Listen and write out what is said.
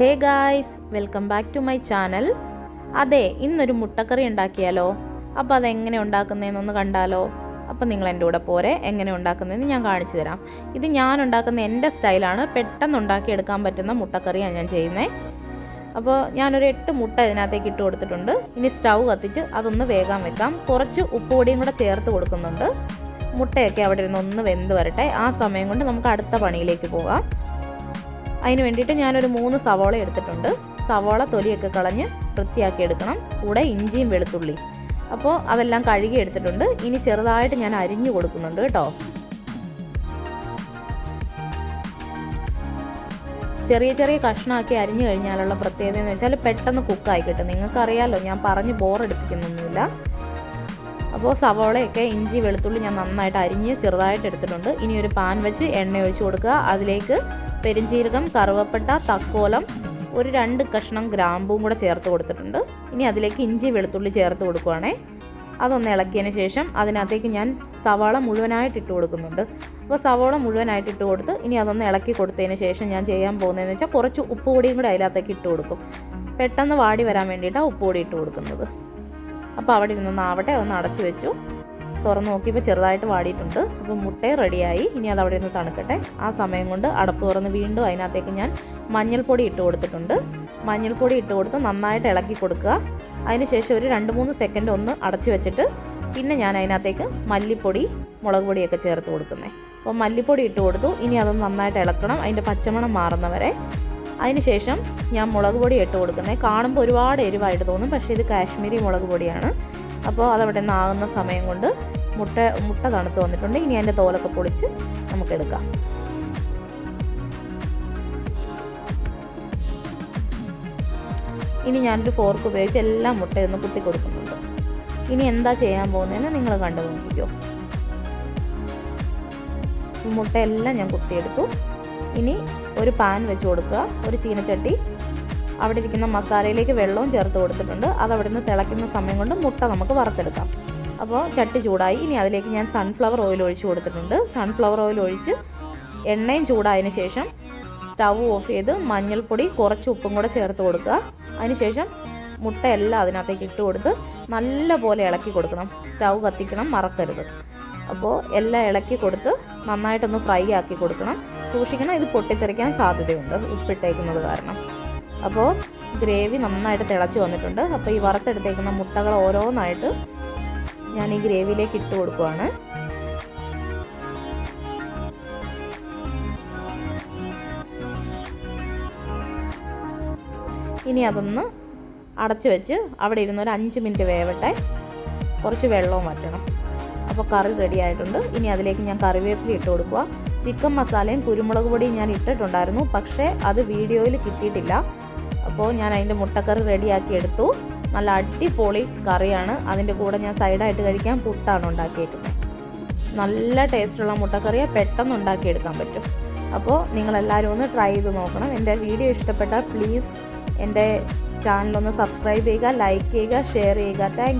Hey guys welcome back to my channel. അതെ ഇന്നൊരു മുട്ടക്കറി ഉണ്ടാക്കിയാലോ? അപ്പോൾ അതെങ്ങനെ ഉണ്ടാക്കുന്നതെന്നൊന്ന് കണ്ടാലോ? അപ്പോൾ നിങ്ങൾ എന്റെ കൂടെ പോരെ എങ്ങനെ ഉണ്ടാക്കുന്നതെന്ന് ഞാൻ കാണിച്ചു തരാം. ഇത് ഞാൻ ഉണ്ടാക്കുന്ന എന്റെ സ്റ്റൈലാണ് പെട്ടെന്ന് ഉണ്ടാക്കിയെടുക്കാൻ പറ്റുന്ന മുട്ടക്കറിയാണ് ഞാൻ ചെയ്യുന്നത് അപ്പോൾ ഞാനൊരു എട്ട് മുട്ട ഇതിനകത്തേക്ക് ഇട്ട് കൊടുത്തിട്ടുണ്ട്. ഇനി സ്റ്റൗ കത്തിച്ച് അതൊന്ന് വേഗം വെക്കാം. കുറച്ച് ഉപ്പുപൊടിയും കൂടെ ചേർത്ത് കൊടുക്കുന്നുണ്ട്. മുട്ടയൊക്കെ അവിടെ ഇരുന്ന് ഒന്ന് വെന്ത് വരട്ടെ. ആ സമയം കൊണ്ട് നമുക്ക് അടുത്ത പണിയിലേക്ക് പോകാം. അതിന് വേണ്ടിയിട്ട് ഞാനൊരു മൂന്ന് സവോള എടുത്തിട്ടുണ്ട്. സവോള തൊലിയൊക്കെ കളഞ്ഞ് വൃത്തിയാക്കി എടുക്കണം. കൂടെ ഇഞ്ചിയും വെളുത്തുള്ളി. അപ്പോൾ അതെല്ലാം കഴുകി എടുത്തിട്ടുണ്ട്. ഇനി ചെറുതായിട്ട് ഞാൻ അരിഞ്ഞു കൊടുക്കുന്നുണ്ട് കേട്ടോ. ചെറിയ ചെറിയ കഷ്ണമാക്കി അരിഞ്ഞു കഴിഞ്ഞാലുള്ള പ്രത്യേകത എന്ന് വെച്ചാൽ പെട്ടെന്ന് കുക്കായി കിട്ടും. നിങ്ങൾക്കറിയാലോ ഞാൻ പറഞ്ഞ് ബോറെടുപ്പിക്കുന്നൊന്നുമില്ല അപ്പോൾ സവോളയൊക്കെ ഇഞ്ചി വെളുത്തുള്ളി ഞാൻ നന്നായിട്ട് അരിഞ്ഞ് ചെറുതായിട്ട് എടുത്തിട്ടുണ്ട്. ഇനി ഒരു പാൻ വെച്ച് എണ്ണ ഒഴിച്ച് കൊടുക്കുക. അതിലേക്ക് പെരിഞ്ചീരകം കറുവപ്പട്ട തക്കോലം ഒരു രണ്ട് കഷ്ണം ഗ്രാമ്പും കൂടെ ചേർത്ത് കൊടുത്തിട്ടുണ്ട്. ഇനി അതിലേക്ക് ഇഞ്ചി വെളുത്തുള്ളി ചേർത്ത് കൊടുക്കുവാണേ. അതൊന്ന് ഇളക്കിയതിന് ശേഷം അതിനകത്തേക്ക് ഞാൻ സവാള മുഴുവനായിട്ട് ഇട്ട് കൊടുക്കുന്നുണ്ട്. അപ്പോൾ സവാള മുഴുവനായിട്ട് ഇട്ട് കൊടുത്ത് ഇനി അതൊന്ന് ഇളക്കി കൊടുത്തതിന് ശേഷം ഞാൻ ചെയ്യാൻ പോകുന്നതെന്ന് വെച്ചാൽ കുറച്ച് ഉപ്പ് പൊടിയും കൂടെ അതിനകത്തേക്ക് ഇട്ട് കൊടുക്കും. പെട്ടെന്ന് വാടി വരാൻ വേണ്ടിയിട്ടാണ് ഉപ്പ് പൊടി ഇട്ട് കൊടുക്കുന്നത്. അപ്പോൾ അവിടെ ഇരുന്നൊന്ന് ആവട്ടെ ഒന്ന് അടച്ചു വെച്ചു. തുറന്ന് നോക്കിയപ്പോൾ ചെറുതായിട്ട് വാടിയിട്ടുണ്ട്. അപ്പോൾ മുട്ടയും റെഡിയായി. ഇനി അത് അവിടെ നിന്ന് തണുക്കട്ടെ. ആ സമയം കൊണ്ട് അടപ്പ് തുറന്ന് വീണ്ടും അതിനകത്തേക്ക് ഞാൻ മഞ്ഞൾപ്പൊടി ഇട്ട് കൊടുത്തിട്ടുണ്ട്. മഞ്ഞൾപ്പൊടി ഇട്ട് കൊടുത്ത് നന്നായിട്ട് ഇളക്കി കൊടുക്കുക. അതിനുശേഷം ഒരു രണ്ട് മൂന്ന് സെക്കൻഡ് ഒന്ന് അടച്ചു വെച്ചിട്ട് പിന്നെ ഞാൻ അതിനകത്തേക്ക് മല്ലിപ്പൊടി മുളക് പൊടിയൊക്കെ ചേർത്ത് കൊടുക്കുന്നത് അപ്പോൾ മല്ലിപ്പൊടി ഇട്ട് കൊടുത്തു. ഇനി അതൊന്ന് നന്നായിട്ട് ഇളക്കണം. അതിന്റെ പച്ചമണം മാറുന്നവരെ അതിനുശേഷം ഞാൻ മുളക് പൊടി ഇട്ട് കൊടുക്കുന്നത്. കാണുമ്പോൾ ഒരുപാട് എരിവായിട്ട് തോന്നും പക്ഷേ ഇത് കാശ്മീരി മുളക് പൊടിയാണ്. അപ്പോൾ അതവിടെ നിന്ന് ആകുന്ന സമയം കൊണ്ട് മുട്ട മുട്ട തണുത്ത് വന്നിട്ടുണ്ട്. ഇനി അതിന്റെ തോലൊക്കെ പൊളിച്ച് നമുക്കെടുക്കാം. ഇനി ഞാനൊരു ഫോർക്ക് ഉപയോഗിച്ച് എല്ലാ മുട്ടയൊന്ന് കുത്തി കൊടുക്കുന്നുണ്ട്. ഇനി എന്താ ചെയ്യാൻ പോകുന്നതെന്ന് നിങ്ങൾ കണ്ടു നോക്കിക്കോ. മുട്ടയെല്ലാം ഞാൻ കുത്തിയെടുത്തു. ഇനി ഒരു പാൻ വെച്ച് കൊടുക്കുക. ഒരു ചീനച്ചട്ടി. അവിടെ ഇരിക്കുന്ന മസാലയിലേക്ക് വെള്ളവും ചേർത്ത് കൊടുത്തിട്ടുണ്ട്. അത് അവിടെ നിന്ന് തിളയ്ക്കുന്ന സമയം കൊണ്ട് മുട്ട നമുക്ക് വറുത്തെടുക്കാം. അപ്പോൾ ചട്ടി ചൂടായി. ഇനി അതിലേക്ക് ഞാൻ സൺഫ്ലവർ ഓയിൽ ഒഴിച്ച് കൊടുത്തിട്ടുണ്ട്. സൺഫ്ലവർ ഓയിൽ ഒഴിച്ച് എണ്ണയും ചൂടായതിന് ശേഷം സ്റ്റവ് ഓഫ് ചെയ്ത് മഞ്ഞൾപ്പൊടി കുറച്ച് ഉപ്പും കൂടെ ചേർത്ത് കൊടുക്കുക. അതിനുശേഷം മുട്ടയെല്ലാം അതിനകത്തേക്ക് ഇട്ട് കൊടുത്ത് നല്ല പോലെ ഇളക്കി കൊടുക്കണം. സ്റ്റൗ കത്തിക്കണം. മറക്കരുത്. അപ്പോൾ എല്ലാം ഇളക്കി കൊടുത്ത് നന്നായിട്ടൊന്ന് ഫ്രൈ ആക്കി കൊടുക്കണം. സൂക്ഷിക്കണം ഇത് പൊട്ടിത്തെറിക്കാൻ സാധ്യതയുണ്ട് ഉപ്പിട്ടേക്കുന്നത് കാരണം. അപ്പോൾ ഗ്രേവി നന്നായിട്ട് തിളച്ച് വന്നിട്ടുണ്ട്. അപ്പോൾ ഈ വറുത്തെടുത്തേക്കുന്ന മുട്ടകൾ ഓരോന്നായിട്ട് ഞാൻ ഈ ഗ്രേവിയിലേക്ക് ഇട്ട് കൊടുക്കുവാണ്. ഇനി അതൊന്ന് അടച്ചു വെച്ച് അവിടെ ഇരുന്നൊരു അഞ്ച് മിനിറ്റ് വേവട്ടെ. കുറച്ച് വെള്ളവും വറ്റണം. അപ്പോൾ കറി റെഡി ആയിട്ടുണ്ട്. ഇനി അതിലേക്ക് ഞാൻ കറിവേപ്പില ഇട്ട് കൊടുക്കുക ചിക്കൻ മസാലയും കുരുമുളക് പൊടിയും ഞാൻ ഇട്ടിട്ടുണ്ടായിരുന്നു. പക്ഷേ അത് വീഡിയോയിൽ കിട്ടിയിട്ടില്ല. അപ്പോൾ ഞാൻ അതിന്റെ മുട്ടക്കറി റെഡിയാക്കി എടുത്തു. നല്ല അടിപൊളി കറിയാണ്. അതിന്റെ കൂടെ ഞാൻ സൈഡായിട്ട് കഴിക്കാൻ പുട്ടാണ് ഉണ്ടാക്കിയേക്കുന്നത്. നല്ല ടേസ്റ്റുള്ള മുട്ടക്കറിയെ പെട്ടെന്ന് ഉണ്ടാക്കിയെടുക്കാൻ പറ്റും. അപ്പോൾ നിങ്ങളെല്ലാവരും ഒന്ന് ട്രൈ ചെയ്ത് നോക്കണം. എന്റെ വീഡിയോ ഇഷ്ടപ്പെട്ടാൽ പ്ലീസ് എന്റെ ചാനലൊന്ന് സബ്സ്ക്രൈബ് ചെയ്യുക ലൈക്ക് ചെയ്യുക ഷെയർ ചെയ്യുക. താങ്ക്